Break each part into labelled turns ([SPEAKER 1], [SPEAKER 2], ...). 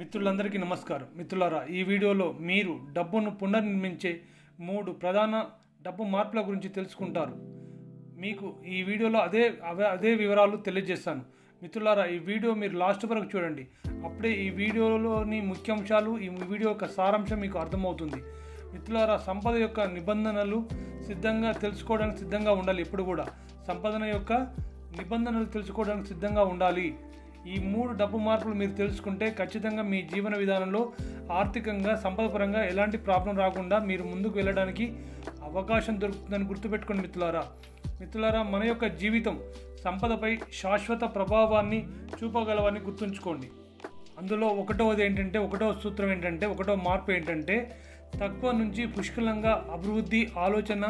[SPEAKER 1] మిత్రులందరికీ నమస్కారం. మిత్రులారా ఈ వీడియోలో మీరు డబ్బును పునర్నిర్మించే మూడు ప్రధాన డబ్బు మార్పుల గురించి తెలుసుకుంటారు. మీకు ఈ వీడియోలో అదే అవే అదే వివరాలు తెలియజేస్తాను. మిత్రులారా ఈ వీడియో మీరు లాస్ట్ వరకు చూడండి. అప్పుడే ఈ వీడియోలోని ముఖ్యాంశాలు ఈ వీడియో యొక్క సారాంశం మీకు అర్థమవుతుంది. మిత్రులారా సంపద యొక్క నిబంధనలు సిద్ధంగా తెలుసుకోవడానికి సిద్ధంగా ఉండాలి. ఎప్పుడు కూడా సంపదన యొక్క నిబంధనలు తెలుసుకోవడానికి సిద్ధంగా ఉండాలి. ఈ మూడు డబ్బు మార్పులు మీరు తెలుసుకుంటే ఖచ్చితంగా మీ జీవన విధానంలో ఆర్థికంగా సంపదపరంగా ఎలాంటి ప్రాబ్లం రాకుండా మీరు ముందుకు వెళ్ళడానికి అవకాశం దొరుకుతుందని గుర్తుపెట్టుకోండి మిత్రులారా. మిత్రులారా మన యొక్క జీవితం సంపదపై శాశ్వత ప్రభావాన్ని చూపగలవని గుర్తుంచుకోండి. అందులో ఒకటవది ఏంటంటే ఒకటవ సూత్రం ఏంటంటే ఒకటో మార్పు ఏంటంటే తక్కువ నుంచి పుష్కలంగా అభివృద్ధి ఆలోచన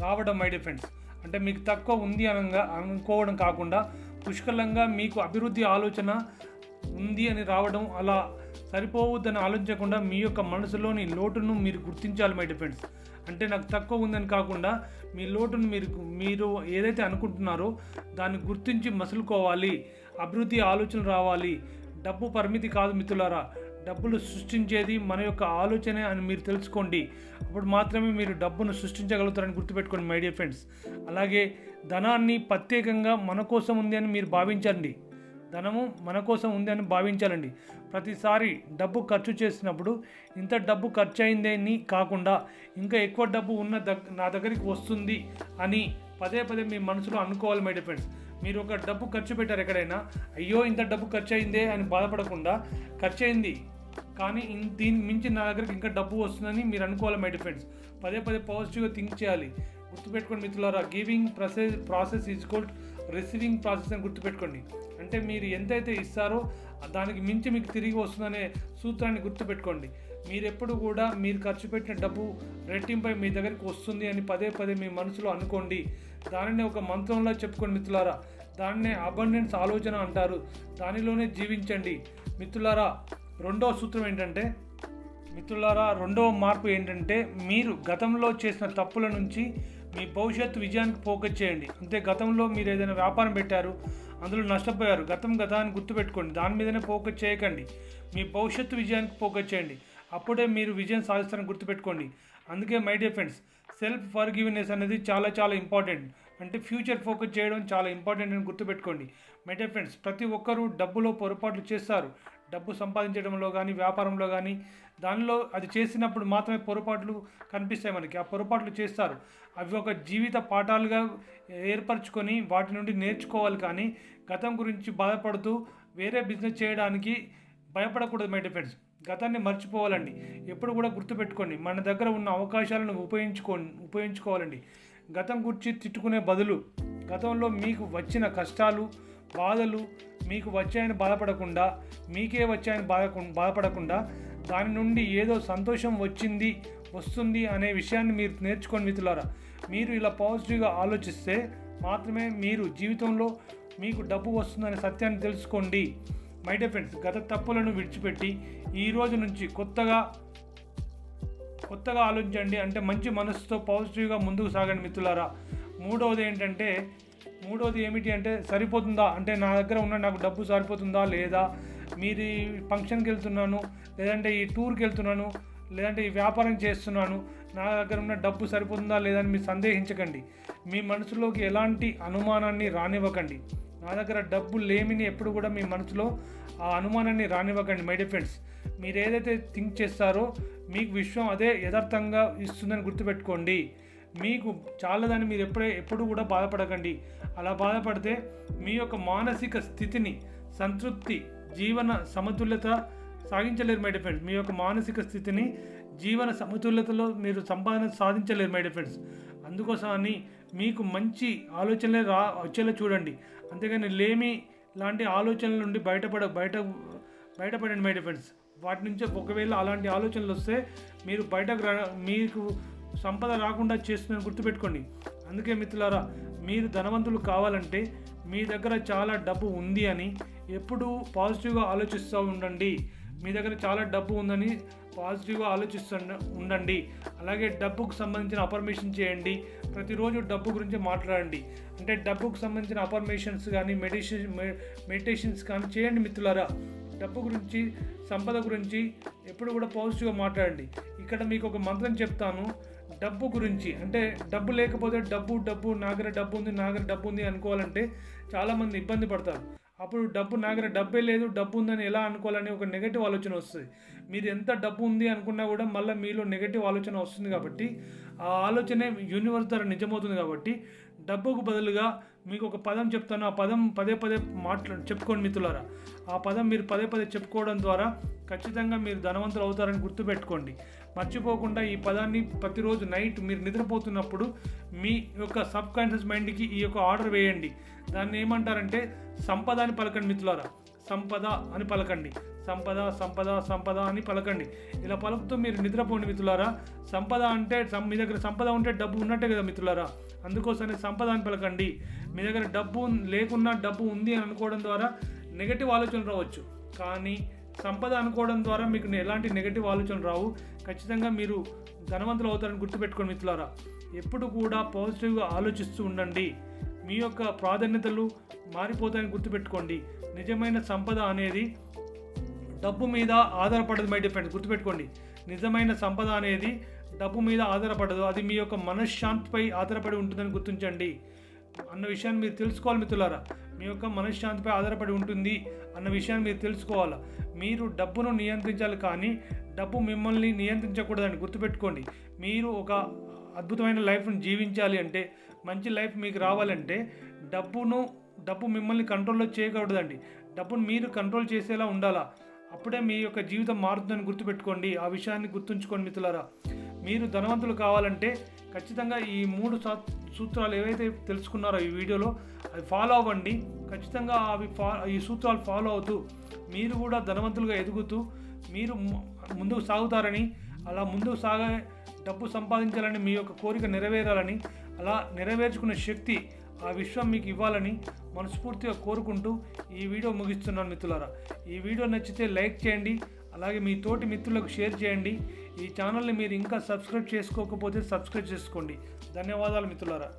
[SPEAKER 1] రావడం మై డిఫెండ్స్ అంటే మీకు తక్కువ ఉంది అనగా అనుకోవడం కాకుండా పుష్కలంగా మీకు అభివృద్ధి ఆలోచన ఉంది అని రావడం అలా సరిపోవద్దని ఆలోచించకుండా మీ యొక్క మనసులోని లోటును మీరు గుర్తించాలి మై డిఫెండ్స్ అంటే నాకు తక్కువ ఉందని కాకుండా మీ లోటును మీరు మీరు ఏదైతే అనుకుంటున్నారో దాన్ని గుర్తించి మసులుకోవాలి. అభివృద్ధి ఆలోచన రావాలి. డబ్బు పరిమితి కాదు మిత్రులారా. డబ్బులు సృష్టించేది మన యొక్క ఆలోచనే అని మీరు తెలుసుకోండి. అప్పుడు మాత్రమే మీరు డబ్బును సృష్టించగలుగుతారని గుర్తుపెట్టుకోండి మై డియర్ ఫ్రెండ్స్ అలాగే ధనాన్ని ప్రత్యేకంగా మన కోసం ఉంది అని మీరు భావించండి. ధనము మన కోసం ఉంది అని భావించాలండి. ప్రతిసారి డబ్బు ఖర్చు చేసినప్పుడు ఇంత డబ్బు ఖర్చు అయిందని కాకుండా ఇంకా ఎక్కువ డబ్బు ఉన్న దగ్ నా దగ్గరికి వస్తుంది అని పదే పదే మీ మనసులో అనుకోవాలి మై ఫ్రెండ్స్ మీరు ఒక డబ్బు ఖర్చు పెట్టారు ఎక్కడైనా అయ్యో ఇంత డబ్బు ఖర్చు అయిందే అని బాధపడకుండా ఖర్చు అయింది కానీ దీనికి మించి నా దగ్గరికి ఇంకా డబ్బు వస్తుందని మీరు అనుకోవాలి మై డిఫెండ్స్ పదే పదే పాజిటివ్గా థింక్ చేయాలి. గుర్తుపెట్టుకోండి మిత్రులారా giving process process is cold receiving process అని గుర్తుపెట్టుకోండి. అంటే మీరు ఎంతైతే ఇస్తారో దానికి మించి మీకు తిరిగి వస్తుందనే సూత్రాన్ని గుర్తుపెట్టుకోండి. మీరు ఎప్పుడు కూడా మీరు ఖర్చు పెట్టిన డబ్బు రెట్టింపై మీ దగ్గరికి వస్తుంది అని పదే పదే మీ మనసులో అనుకోండి. దానిని ఒక మంత్రంలో చెప్పుకోండి మిత్రులారా. దాన్నే అబండెన్స్ ఆలోచన అంటారు. దానిలోనే జీవించండి. మిత్రులారా రెండవ సూత్రం ఏంటంటే మిత్రులారా రెండవ మార్పు ఏంటంటే మీరు గతంలో చేసిన తప్పుల నుంచి మీ భవిష్యత్తు విజయానికి ఫోకస్ చేయండి. అంటే గతంలో మీరు ఏదైనా వ్యాపారం పెట్టారు అందులో నష్టపోయారు గతం గతాన్ని గుర్తుపెట్టుకోండి దాని మీదనే ఫోకస్ చేయకండి. మీ భవిష్యత్తు విజయానికి ఫోకస్ చేయండి. అప్పుడే మీరు విజయం సాధిస్తారని గుర్తుపెట్టుకోండి. అందుకే my dear friends self forgiveness అనేది చాలా చాలా ఇంపార్టెంట్. అంటే ఫ్యూచర్ ఫోకస్ చేయడం చాలా ఇంపార్టెంట్ అని గుర్తుపెట్టుకోండి. మై డియర్ ఫ్రెండ్స్ ప్రతి ఒక్కరూ డబ్బులో పొరపాట్లు చేస్తారు. డబ్బు సంపాదించడంలో కానీ వ్యాపారంలో కానీ దానిలో అది చేసినప్పుడు మాత్రమే పొరపాట్లు కనిపిస్తాయి మనకి. ఆ పొరపాట్లు చేస్తారు. అవి ఒక జీవిత పాఠాలుగా ఏర్పరచుకొని వాటి నుండి నేర్చుకోవాలి కానీ గతం గురించి బాధపడుతూ వేరే బిజినెస్ చేయడానికి భయపడకూడదు మై డిఫెండ్స్ గతాన్ని మర్చిపోవాలండి. ఎప్పుడు కూడా గుర్తుపెట్టుకోండి. మన దగ్గర ఉన్న అవకాశాలను ఉపయోగించుకో ఉపయోగించుకోవాలండి. గతం గురించి తిట్టుకునే బదులు గతంలో మీకు వచ్చిన కష్టాలు బాధలు మీకు వచ్చాయని బాధపడకుండా మీకే వచ్చాయని బాధ బాధపడకుండా దాని నుండి ఏదో సంతోషం వచ్చింది వస్తుంది అనే విషయాన్ని మీరు నేర్చుకోండి మిత్రులారా. మీరు ఇలా పాజిటివ్గా ఆలోచిస్తే మాత్రమే మీరు జీవితంలో మీకు డబ్బు వస్తుందనే సత్యాన్ని తెలుసుకోండి. మై డే ఫ్రెండ్స్ గత తప్పులను విడిచిపెట్టి ఈ రోజు నుంచి కొత్తగా కొత్తగా ఆలోచించండి. అంటే మంచి మనసుతో పాజిటివ్గా ముందుకు సాగండి మిత్రులారా. మూడవది ఏంటంటే మూడవది ఏమిటి అంటే సరిపోతుందా? అంటే నా దగ్గర ఉన్న నాకు డబ్బు సరిపోతుందా లేదా? మీరు ఫంక్షన్కి వెళ్తున్నాను లేదంటే ఈ టూర్కి వెళ్తున్నాను లేదంటే ఈ వ్యాపారం చేస్తున్నాను నా దగ్గర ఉన్న డబ్బు సరిపోతుందా లేదా అని మీరు సందేహించకండి. మీ మనసులోకి ఎలాంటి అనుమానాన్ని రానివ్వకండి. నా దగ్గర డబ్బు లేమిని ఎప్పుడు కూడా మీ మనసులో ఆ అనుమానాన్ని రానివ్వకండి మై డిఫెండ్స్ మీరు ఏదైతే థింక్ చేస్తారో మీకు విశ్వం అదే యథార్థంగా ఇస్తుందని గుర్తుపెట్టుకోండి. మీకు చాలదని మీరు ఎప్పుడే ఎప్పుడు కూడా బాధపడకండి. అలా బాధపడితే మీ యొక్క మానసిక స్థితిని సంతృప్తి జీవన సమతుల్యత సాగించలేరు మై డిఫెండ్స్ మీ యొక్క మానసిక స్థితిని జీవన సమతుల్యతలో మీరు సంపాదన సాధించలేరు మై డిఫెండ్స్ అందుకోసం అని మీకు మంచి ఆలోచనలే రా వచ్చేలా చూడండి. అంతేగాని లేమి లాంటి ఆలోచనల నుండి బయటపడ బయట బయటపడండి మై డిఫెండ్స్ వాటి నుంచి ఒకవేళ అలాంటి ఆలోచనలు వస్తే మీరు బయటకు రా మీకు సంపద రాకుండా చేస్తుందని గుర్తుపెట్టుకోండి. అందుకే మిత్రులారా మీరు ధనవంతులు కావాలంటే మీ దగ్గర చాలా డబ్బు ఉంది అని ఎప్పుడూ పాజిటివ్గా ఆలోచిస్తూ ఉండండి. మీ దగ్గర చాలా డబ్బు ఉందని పాజిటివ్గా ఆలోచిస్తూ ఉండండి. అలాగే డబ్బుకు సంబంధించిన అఫర్మేషన్ చేయండి. ప్రతిరోజు డబ్బు గురించి మాట్లాడండి. అంటే డబ్బుకు సంబంధించిన అఫర్మేషన్స్ కానీ మెడిటేషన్ మెడిటేషన్స్ కానీ చేయండి మిత్రులారా. డబ్బు గురించి సంపద గురించి ఎప్పుడు కూడా పాజిటివ్గా మాట్లాడండి. ఇక్కడ మీకు ఒక మంత్రం చెప్తాను. డబ్బు గురించి అంటే డబ్బు లేకపోతే డబ్బు డబ్బు నాగర డబ్బు ఉంది నాగర డబ్బు ఉంది అనుకోవాలంటే చాలామంది ఇబ్బంది పడతారు. అప్పుడు డబ్బు నాగర డబ్బే లేదు డబ్బు ఉందని ఎలా అనుకోవాలని ఒక నెగటివ్ ఆలోచన వస్తుంది. మీరు ఎంత డబ్బు ఉంది అనుకున్నా కూడా మళ్ళీ మీలో నెగటివ్ ఆలోచన వస్తుంది కాబట్టి ఆ ఆలోచనే యూనివర్స్ ద్వారా నిజమవుతుంది కాబట్టి డబ్బుకు బదులుగా మీకు ఒక పదం చెప్తాను. ఆ పదం పదే పదే మాట్లా చెప్పుకోండి మిత్రులారా. ఆ పదం మీరు పదే పదే చెప్పుకోవడం ద్వారా ఖచ్చితంగా మీరు ధనవంతులు అవుతారని గుర్తుపెట్టుకోండి. మర్చిపోకుండా ఈ పదాన్ని ప్రతిరోజు నైట్ మీరు నిద్రపోతున్నప్పుడు మీ యొక్క సబ్ కాన్షియస్ మైండ్కి ఈ యొక్క ఆర్డర్ వేయండి. దాన్ని ఏమంటారంటే సంపద అని పలకండి మిత్రులారా. సంపద అని పలకండి. సంపద సంపద సంపద అని పలకండి. ఇలా పలుకుతూ మీరు నిద్రపోండి మిత్రులారా. సంపద అంటే సం- మీ దగ్గర సంపద ఉంటే డబ్బు ఉన్నట్టే కదా మిత్రులారా. అందుకోసమే సంపద అని పలకండి. మీ దగ్గర డబ్బు లేకున్నా డబ్బు ఉంది అని అనుకోవడం ద్వారా నెగటివ్ ఆలోచనలు రావచ్చు. కానీ సంపద అనుకోవడం ద్వారా మీకు ఎలాంటి నెగటివ్ ఆలోచనలు రావు. ఖచ్చితంగా మీరు ధనవంతులు అవుతారని గుర్తుపెట్టుకోండి మిత్రులారా. ఎప్పుడు కూడా పాజిటివ్గా ఆలోచిస్తూ ఉండండి. మీ యొక్క ప్రాధాన్యతలు మారిపోతాయని గుర్తుపెట్టుకోండి. నిజమైన సంపద అనేది డబ్బు మీద ఆధారపడదు మై డిఫెండ్ గుర్తుపెట్టుకోండి. నిజమైన సంపద అనేది డబ్బు మీద ఆధారపడదు. అది మీ యొక్క మనశ్శాంతిపై ఆధారపడి ఉంటుందని గుర్తించండి. అన్న విషయాన్ని మీరు తెలుసుకోవాలి మిత్రులారా. మీ యొక్క మనశ్శాంతిపై ఆధారపడి ఉంటుంది అన్న విషయాన్ని మీరు తెలుసుకోవాలి. మీరు డబ్బును నియంత్రించాలి కానీ డబ్బు మిమ్మల్ని నియంత్రించకూడదని గుర్తుపెట్టుకోండి. మీరు ఒక అద్భుతమైన లైఫ్ను జీవించాలి అంటే మంచి లైఫ్ మీకు రావాలంటే డబ్బును డబ్బు మిమ్మల్ని కంట్రోల్లో చేయకూడదండి. డబ్బును మీరు కంట్రోల్ చేసేలా ఉండాలా. అప్పుడే మీ యొక్క జీవితం మారుతుందని గుర్తుపెట్టుకోండి. ఆ విషయాన్ని గుర్తుంచుకోండి మిత్రులారా. మీరు ధనవంతులు కావాలంటే ఖచ్చితంగా ఈ మూడు సూత్రాలు ఏవైతే తెలుసుకున్నారో ఈ వీడియోలో అవి ఫాలో అవ్వండి. ఖచ్చితంగా అవి ఫా ఈ సూత్రాలు ఫాలో అవుతూ మీరు కూడా ధనవంతులుగా ఎదుగుతూ మీరు ము- ముందుకు సాగుతారని అలా ముందుకు సాగే డబ్బు సంపాదించాలని మీ యొక్క కోరిక నెరవేరాలని అలా నెరవేర్చుకునే శక్తి ఆ విశ్వం మీకు ఇవ్వాలని మనస్ఫూర్తిగా కోరుకుంటూ ఈ వీడియో ముగిస్తున్నాను మిత్రులారా. ఈ వీడియో నచ్చితే లైక్ చేయండి అలాగే మీ తోటి మిత్రులకు షేర్ చేయండి. ఈ ఛానల్ని మీరు ఇంకా సబ్స్క్రైబ్ చేసుకోకపోతే సబ్స్క్రైబ్ చేసుకోండి. ధన్యవాదాలు మిత్రులారా.